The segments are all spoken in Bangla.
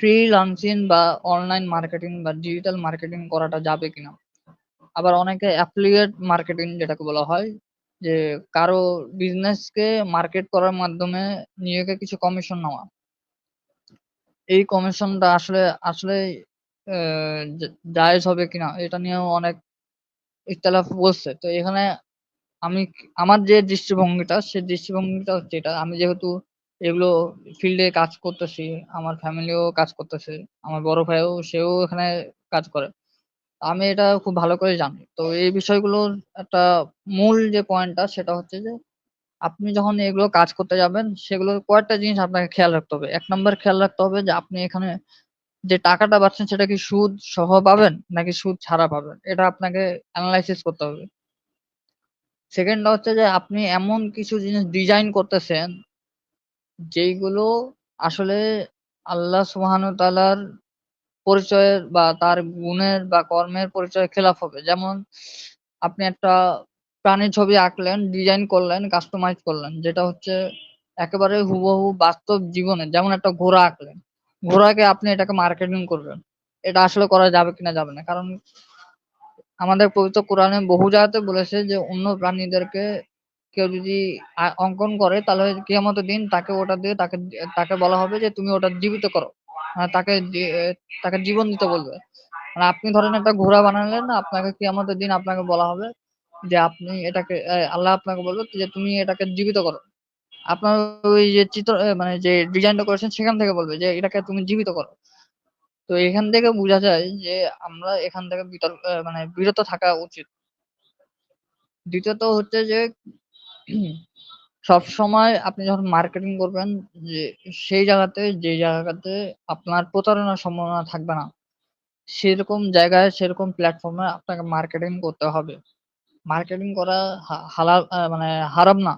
ফ্রিল্যান্সিং বা অনলাইন মার্কেটিং বা ডিজিটাল মার্কেটিং করাটা যাবে কিনা? আবার অনেকে অ্যাফিলিয়েট মার্কেটিং যেটাকে বলা হয়, যে কারও বিজনেসকে মার্কেট করার মাধ্যমে নিজেকে কিছু কমিশন নেওয়া। এই কমিশনটা আসলে আসলেই অ্যা জায়েজ হবে কিনা এটা নিয়েও অনেক ইখতিলাফ বলছে। তো এখানে আমি, আমার যে দৃষ্টিভঙ্গিটা, সে দৃষ্টিভঙ্গিটা হচ্ছে এটা। আমি যেহেতু এগুলো ফিল্ডে কাজ করতেছি, আমার ফ্যামিলিও কাজ করতেছে। আমার বড় ভাইও সেও এখানে কাজ করে। আমি এটা খুব ভালো করে জানি। তো এই বিষয়গুলোর একটা মূল যে পয়েন্টটা সেটা হচ্ছে যে আপনি যখন এগুলো কাজ করতে যাবেন সেগুলোর কয়েকটা জিনিস আপনাকে খেয়াল রাখতে হবে। এক নম্বর খেয়াল রাখতে হবে যে আপনি এখানে যে টাকাটা পাচ্ছেন সেটা কি সুদ সহ পাবেন নাকি সুদ ছাড়া পাবেন? এটা আপনাকে অ্যানালাইসিস করতে হবে। 2nd টা হচ্ছে যে আপনি এমন কিছু জিনিস ডিজাইন করতেছেন যেইগুলো আসলে আল্লাহ সুবহানাহু ওয়া তাআলার পরিচয়ের বা তার গুণের বা কর্মের পরিচয়ের খেলাফ হবে। যেমন আপনি একটা প্রাণীর ছবি আঁকলেন, ডিজাইন করলেন, কাস্টমাইজ করলেন। যেটা হচ্ছে একেবারে হুবহু বাস্তব জীবনে যেমন একটা ঘোড়া আঁকলেন। ঘোড়াকে আপনি এটাকে মার্কেটিং করবেন। এটা আসলে করা যাবে কিনা যাবে না। কারণ আমাদের পবিত্র কোরআনে বহু জায়গাতে বলেছে যে অন্য প্রাণীদেরকে কেউ যদি অঙ্কন করে, তাহলে কিয়ামতের দিন তাকে ওটা দিয়ে তাকে তাকে বলা হবে যে তুমি ওটা জীবিত করো। মানে তাকে তাকে জীবন দিতে বলবে। মানে আপনি ধরেন একটা ঘোড়া বানালেন না, আপনাকে কিয়ামতের দিন আপনাকে বলা হবে যে আপনি এটাকে আল্লাহ আপনাকে বলবে যে তুমি এটাকে জীবিত করো। আপনার ওই যে চিত্র মানে যে ডিজাইনটা করেছেন, সেখান থেকে বলবে যে এটাকে তুমি জীবিত করো। তো এখান থেকে বোঝা যায় যে আমরা এখান থেকে বিতর্ক মানে বিরত থাকা উচিত। দ্বিতীয়ত হচ্ছে যে সবসময় আপনি যখন মার্কেটিং করবেন, যে সেই জায়গাতে, যে জায়গাতে আপনার প্রতারণার সম্ভাবনা থাকবে না। সেরকম জায়গায়, সেরকম প্ল্যাটফর্মে আপনাকে মার্কেটিং করতে হবে। মার্কেটিং করা হালাল মানে হারাম না।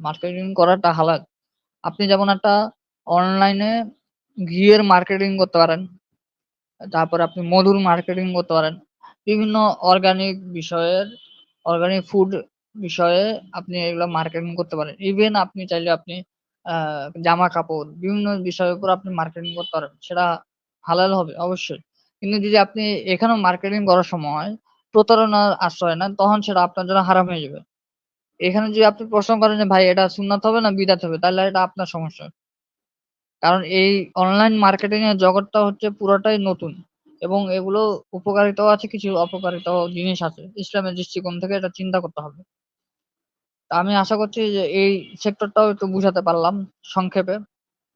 মার্কেটিং করাটা হালাল। আপনি যেমন একটা অনলাইনে ঘিয়ের মার্কেটিং করতে পারেন। তারপরে আপনি মধুর মার্কেটিং করতে পারেন। বিভিন্ন অর্গানিক বিষয়ের অর্গানিক ফুড বিষয়ে আপনি এগুলা মার্কেটিং করতে পারেন। ইভেন আপনি চাইলে আপনি আ জামা-কাপড় বিভিন্ন বিষয়ের উপর আপনি মার্কেটিং করতে পারেন। সেটা হালাল হবে অবশ্যই। কিন্তু যদি আপনি এখানেও মার্কেটিং করার সময় প্রতারণার আশ্রয় নেন, তখন সেটা আপনার জন্য হারাম হয়ে যাবে। এখানে যদি আপনি প্রশ্ন করেন যে, ভাই, এটা সুন্নাত হবে না বিদাত হবে তাহলে এটা আপনার সমস্যা। কারণ এই অনলাইন মার্কেটিং এর জগৎটা হচ্ছে পুরোটাই নতুন এবং এগুলো উপকারিতাও আছে, কিছু অপকারিতাও জিনিস আছে। ইসলামের দৃষ্টিকোণ থেকে এটা চিন্তা করতে হবে। আমি আশা করছি যে এই সেক্টরটাও একটু বুঝাতে পারলাম সংক্ষেপে।